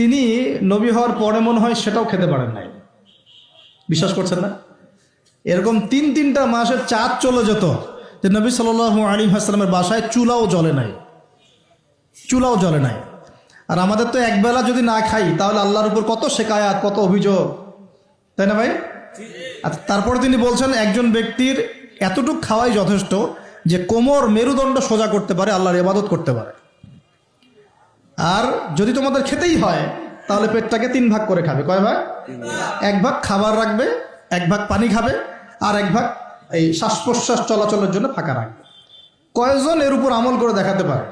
তিনি নবী হওয়ার পরে মনে হয় সেটাও খেতে পারেন নাই। বিশ্বাস করছেন না? এরকম তিন তিনটা মাসের চাঁদ চলে যেত যে নবী সাল আলী হাসলামের বাসায় চুলাও জ্বলে নাই। চুলাও জ্বলে নাই। আর আমাদের তো একবেলা যদি না খাই, তাহলে আল্লাহর উপর কত শেখায়াত কত অভিযোগ। তাই না ভাই? আর তারপরে তিনি বলছেন, একজন ব্যক্তির এতটুক খাওয়াই যথেষ্ট যে কোমর মেরুদণ্ড সোজা করতে পারে, আল্লাহর ইবাদত করতে পারে। আর যদি তোমাদের খেতেই হয় তাহলে পেটটাকে তিন ভাগ করে খাবে। কয় ভাগ? এক ভাগ খাবার রাখবে এক ভাগ পানি খাবে আর এক ভাগ এই শ্বাস প্রশ্বাস চলাচলের জন্য ফাঁকা রাখবে। কয়জন এর উপর আমল করে দেখাতে পারে?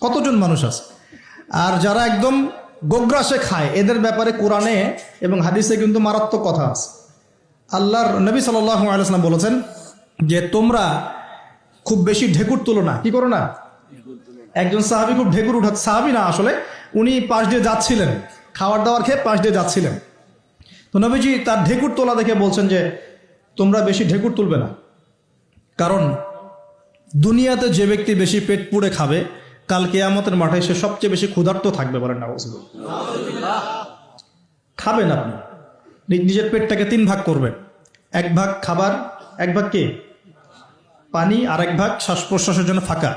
কতজন মানুষ আছে? আর যারা একদম গোগ্রাসে খায় এদের ব্যাপারে কোরআনে এবং হাদিসে কিন্তু মারাত্মক কথা আছে। আল্লাহর নবী সাল্লাম বলেছেন যে তোমরা খুব বেশি ঢেকুর তুলো না। কি করো না? একজন সাহাবি খুব ঢেকুর উঠা সাহাবি না আসলে, উনি পাশ দিয়ে যাচ্ছিলেন। খাবার দাবার খেয়ে পাশ দিয়ে যাচ্ছিলেন। তো নবীজি তার ঢেকুর তোলা দেখে বলছেন যে, তোমরা বেশি ঢেকুর তুলবে না। কারণ দুনিয়াতে যে ব্যক্তি বেশি পেট পুড়ে খাবে, কাল কেয়ামতের মাঠে সে সবচেয়ে বেশি ক্ষুধার্ত থাকবে বলেন না খাবেন আপনি। নিজের পেটটাকে তিন ভাগ করবেন। এক ভাগ খাবার, এক ভাগ কে? পানি আর এক ভাগ শ্বাস প্রশ্বাসের জন্য ফাঁকা।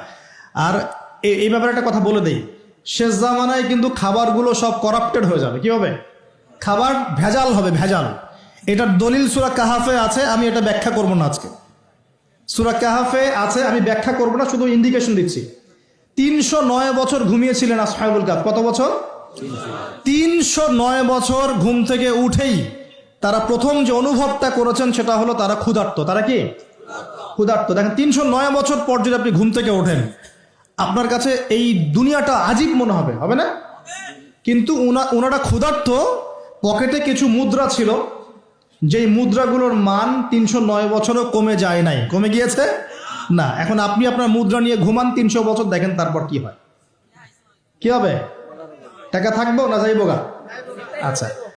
আর এই ব্যাপারে একটা কথা বলে দেই। শেষ জামানায় কিন্তু খাবারগুলো সব করাপ্টেড হয়ে যাবে। কি হবে? খাবার ভেজাল হবে, ভেজাল। এটার দলিল সুরা কাহাফে আছে, আমি এটা ব্যাখ্যা করব না আজকে। সুরা কাহাফে আছে, আমি ব্যাখ্যা করব না, শুধু ইন্ডিকেশন দিচ্ছি। তিনশো নয় বছর ঘুমিয়েছিলেন আসহাবুল কাপ কত বছর? তিনশো নয় বছর ঘুম থেকে উঠেই তারা প্রথম যে অনুভবটা করেছেন সেটা হলো তারা ক্ষুধার্ত। তারা কি? ক্ষুধার্ত। দেখেন, তিনশো নয় বছর পর যদি আপনি ঘুম থেকে ওঠেন আপনার কাছে এই দুনিয়াটা আজীব মনে হবে হবে না? কিন্তু ওনারা ক্ষুধার্ত, পকেটে কিছু মুদ্রা ছিল, যেই মুদ্রাগুলোর মান তিনশো নয় বছরও কমে যায় নাই। কমে গিয়েছে? না। এখন আপনি আপনার মুদ্রা নিয়ে ঘুমান তিনশো বছর, দেখেন তারপর কি হয়। কি হবে? টাকা থাকব না যাইবো গা? আচ্ছা।